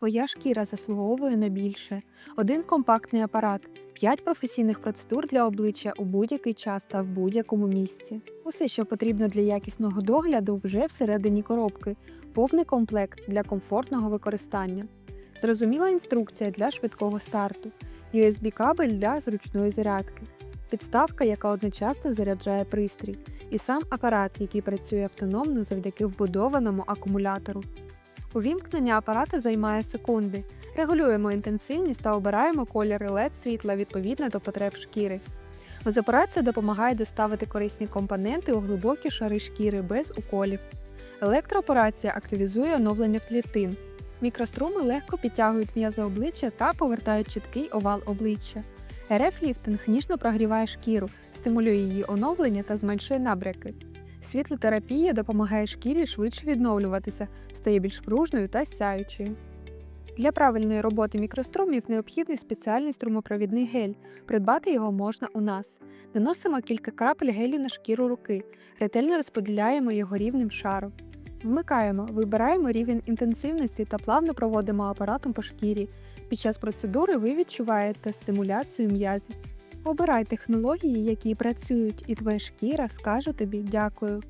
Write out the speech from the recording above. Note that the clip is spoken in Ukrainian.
Твоя шкіра заслуговує на більше. Один компактний апарат, 5 професійних процедур для обличчя у будь-який час та в будь-якому місці. Усе, що потрібно для якісного догляду, вже всередині коробки, повний комплект для комфортного використання. Зрозуміла інструкція для швидкого старту, USB-кабель для зручної зарядки, підставка, яка одночасно заряджає пристрій, і сам апарат, який працює автономно завдяки вбудованому акумулятору. Увімкнення апарата займає секунди. Регулюємо інтенсивність та обираємо колір LED світла відповідно до потреб шкіри. Безоперація допомагає доставити корисні компоненти у глибокі шари шкіри без уколів. Електроопорація активізує оновлення клітин. Мікроструми легко підтягують м'язи обличчя та повертають чіткий овал обличчя. РФ-ліфтинг ніжно прогріває шкіру, стимулює її оновлення та зменшує набряки. Світлотерапія допомагає шкірі швидше відновлюватися, стає більш пружною та сяючою. Для правильної роботи мікрострумів необхідний спеціальний струмопровідний гель. Придбати його можна у нас. Наносимо кілька крапель гелю на шкіру руки, ретельно розподіляємо його рівним шаром. Вмикаємо, вибираємо рівень інтенсивності та плавно проводимо апаратом по шкірі. Під час процедури ви відчуваєте стимуляцію м'язів. Обирай технології, які працюють, і твоя шкіра скаже тобі дякую.